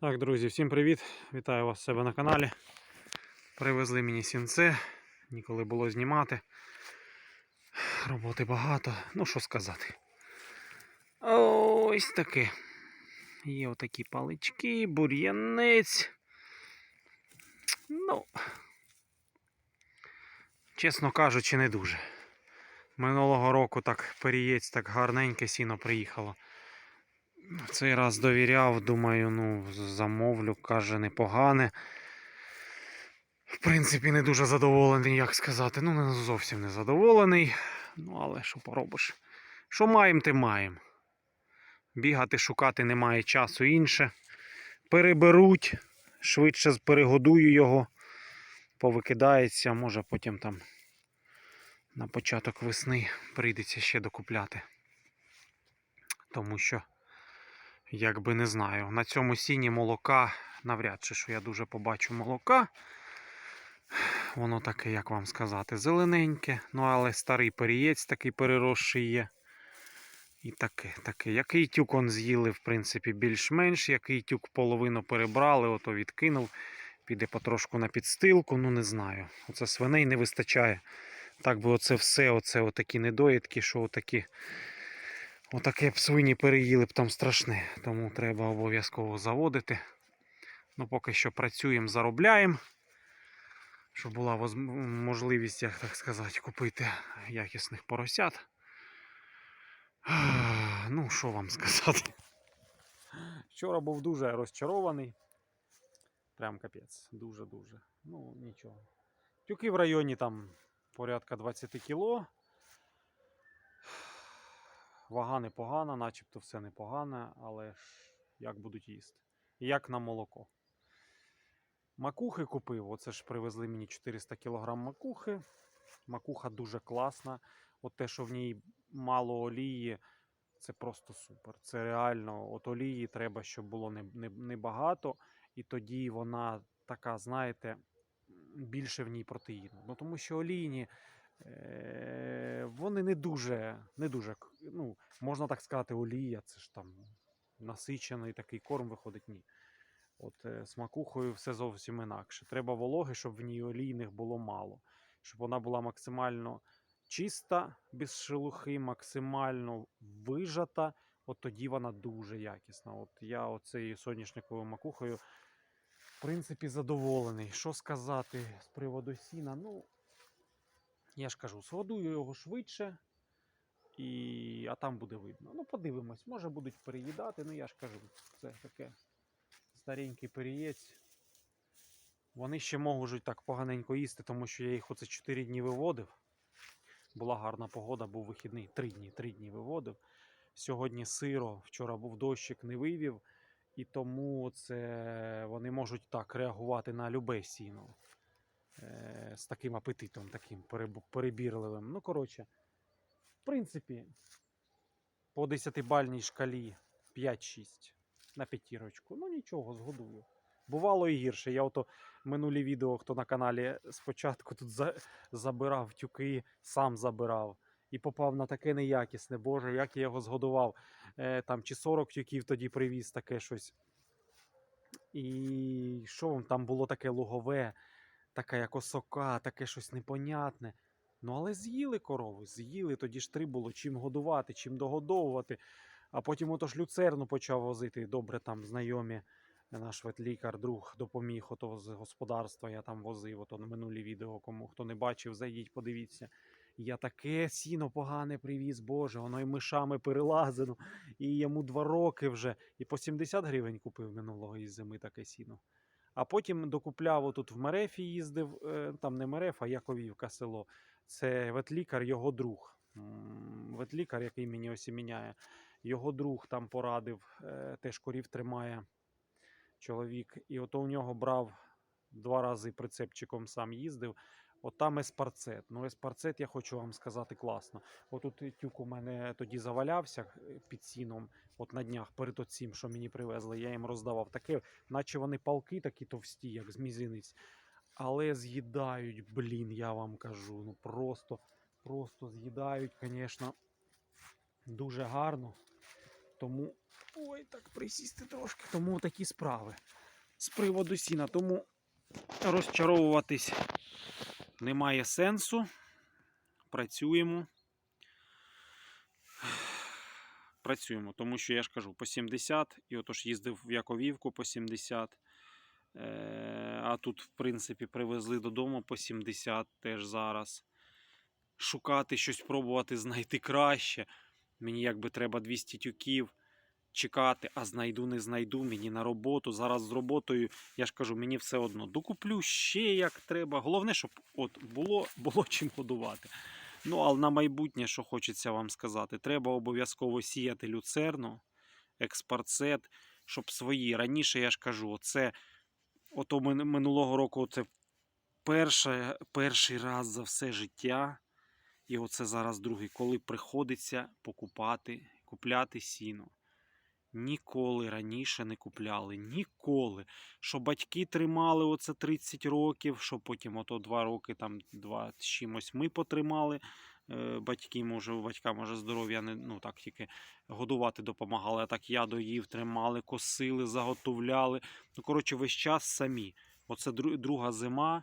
Так, друзі, всім привіт! Вітаю вас у себе на каналі. Привезли мені сінце, ніколи було знімати. Роботи багато, ну що сказати. Ось таке. Є отакі палички, бур'янець. Ну, чесно кажучи, не дуже. Минулого року так перієць, так гарненьке сіно приїхало. Цей раз довіряв, думаю, ну, замовлю, каже, непогане. В принципі, не дуже задоволений, як сказати. Ну, не зовсім не задоволений. Ну, але що поробиш? Що маємо, те маємо. Бігати, шукати немає часу інше. Переберуть, швидше перегодую його, повикидається, може потім там на початок весни прийдеться ще докупляти. Тому що. Якби не знаю. На цьому сіні молока навряд чи що я дуже побачу молока. Воно таке, як вам сказати, зелененьке. Ну, але старий перієць такий переросший є. І таке, таке. Який тюк он з'їли, в принципі, більш-менш, який тюк половину перебрали, ото відкинув. Піде потрошку на підстилку, ну не знаю. Оце свиней не вистачає. Так би оце все, оце отакі недоїдки, що отакі. Отаке б свині переїли б там страшне, тому треба обов'язково заводити. Ну, поки що працюємо, заробляємо, щоб була можливість, як так сказати, купити якісних поросят. Ну, що вам сказати? Вчора був дуже розчарований. Прям капець, дуже-дуже. Ну, нічого. Тюки в районі там порядка 20 кіло. Вага непогана, начебто все непогане, але ж як будуть їсти? Як на молоко. Макухи купив, оце ж привезли мені 400 кг макухи. Макуха дуже класна. От те, що в ній мало олії, це просто супер. Це реально, от олії треба, щоб було не, не, небагато, і тоді вона така, знаєте, більше в ній протеїну. Ну, тому що олійні. Е, вони не дуже, не дуже, ну, можна так сказати, олія, це ж там насичений такий корм виходить. Ні. От е, з макухою все зовсім інакше. Треба вологи, щоб в ній олійних було мало. Щоб вона була максимально чиста, без шелухи, максимально вижата. От тоді вона дуже якісна. От я оцею соняшниковою макухою, в принципі, задоволений. Що сказати з приводу сіна? Ну, я ж кажу, сгодую його швидше, і... а там буде видно. Ну, подивимось, може будуть переїдати. Ну, я ж кажу, це таке старенький перієць. Вони ще можуть так поганенько їсти, тому що я їх оце 4 дні виводив. Була гарна погода, був вихідний. 3 дні, 3 дні виводив. Сьогодні сиро, вчора був дощик, не вивів. І тому це вони можуть так реагувати на любе сіно з таким апетитом, таким перебірливим. Ну, коротше, в принципі, по 10-бальній шкалі 5-6 на п'ятірочку. Ну нічого, згодую. Бувало і гірше. Я ото минулі відео, хто на каналі спочатку тут за, забирав тюки, сам забирав. І попав на таке неякісне, Боже, як я його згодував. Е, там чи 40 тюків тоді привіз таке щось. І що вам там було таке лугове, така як осока, таке щось непонятне. Ну, але з'їли корову, з'їли, тоді ж три було чим годувати, чим догодовувати. А потім ото ж люцерну почав возити. Добре, там знайомі, наш ветлікар, друг допоміг ото з господарства. Я там возив, ото на минулі відео. Кому хто не бачив, зайдіть, подивіться. Я таке сіно погане привіз, Боже, воно і мишами перелазено, і йому два роки вже. І по 70 гривень купив минулої зими таке сіно. А потім докупляв отут в Мерефі їздив, е, там не Мереф, а Яковівка село. Це ветлікар, його друг. Ветлікар, який мені осіміняє. Його друг там порадив, е, теж корів тримає чоловік. І ото у нього брав два рази прицепчиком сам їздив. От там еспарцет. Ну, еспарцет, я хочу вам сказати, класно. Отут тюк у мене тоді завалявся е, під сіном, от на днях перед оцім, що мені привезли, я їм роздавав. Таке, наче вони палки такі товсті, як з мізинець. Але з'їдають, блін, я вам кажу. Ну просто, просто з'їдають, звісно, дуже гарно. Тому. Ой, так присісти трошки. Тому такі справи. З приводу сіна. Тому розчаровуватись немає сенсу. Працюємо. Працюємо, тому що я ж кажу, по 70, і отож їздив в Яковівку по 70. Е, а тут, в принципі, привезли додому по 70 теж зараз. Шукати щось, пробувати знайти краще. Мені якби треба 200 тюків чекати, а знайду, не знайду, мені на роботу. Зараз з роботою, я ж кажу, мені все одно докуплю ще як треба. Головне, щоб от було, було чим годувати. Ну, але на майбутнє, що хочеться вам сказати, треба обов'язково сіяти люцерну, експарцет, щоб свої. Раніше я ж кажу, оце ото минулого року це перше, перший раз за все життя. І оце зараз другий, коли приходиться покупати, купляти сіно. Ніколи раніше не купляли. Ніколи. Що батьки тримали оце 30 років, що потім ото 2 роки, там 2 з чимось ми потримали. Е, Батьки, може, у батька, може, здоров'я не ну так тільки годувати допомагали. А так я доїв, тримали, косили, заготовляли. Ну, коротше, весь час самі. Оце друга зима.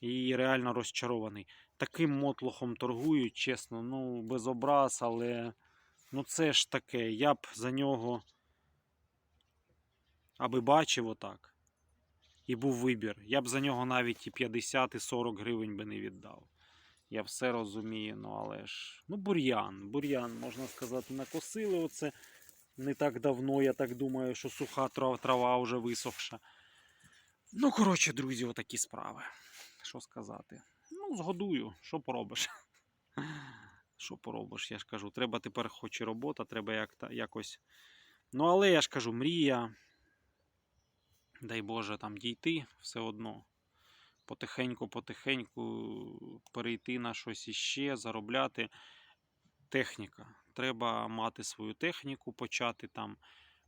І реально розчарований. Таким мотлохом торгують, чесно, ну, без образ, але ну це ж таке. Я б за нього аби бачив отак. І був вибір. Я б за нього навіть і 50, і 40 гривень би не віддав. Я все розумію, ну але ж. Ну, бур'ян. Бур'ян, можна сказати, накосили оце не так давно. Я так думаю, що суха трава, трава вже висохша. Ну, коротше, друзі, отакі справи. Що сказати? Ну, згодую, що поробиш. Що поробиш, я ж кажу, треба тепер хоч і робота, треба як та, якось. Ну, але я ж кажу, мрія. Дай Боже, там дійти все одно. Потихеньку, потихеньку перейти на щось іще, заробляти. Техніка. Треба мати свою техніку, почати там,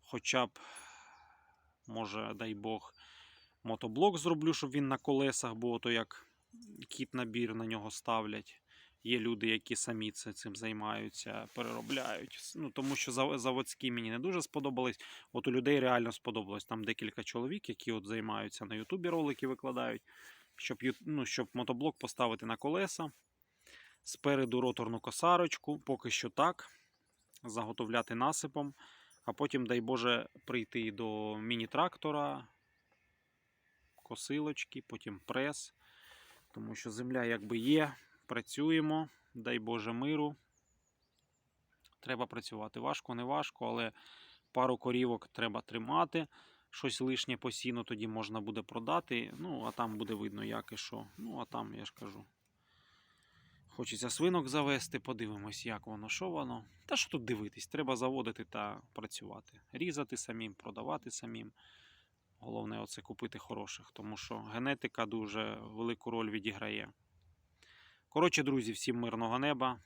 хоча б, може, дай Бог, мотоблок зроблю, щоб він на колесах був, то як кіт набір на нього ставлять. Є люди, які самі це, цим займаються, переробляють. Ну, тому що заводські мені не дуже сподобались. От у людей реально сподобалось. Там декілька чоловік, які от займаються на Ютубі ролики викладають, щоб, ну, щоб мотоблок поставити на колеса. Спереду роторну косарочку, поки що так. Заготовляти насипом. А потім, дай Боже, прийти до міні-трактора, косилочки, потім прес. Тому що земля якби є, працюємо, дай Боже миру. Треба працювати. Важко, не важко, але пару корівок треба тримати. Щось лишнє по сіну тоді можна буде продати. Ну, а там буде видно, як і що. Ну, а там, я ж кажу. Хочеться свинок завести, подивимось, як воно, що воно. Та що тут дивитись? Треба заводити та працювати. Різати самим, продавати самим. Головне, оце купити хороших, тому що генетика дуже велику роль відіграє. Коротше, друзі, всім мирного неба.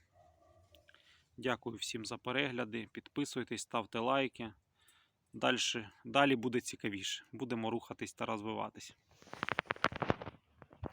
Дякую всім за перегляди. Підписуйтесь, ставте лайки. Дальше, далі буде цікавіше. Будемо рухатись та розвиватись.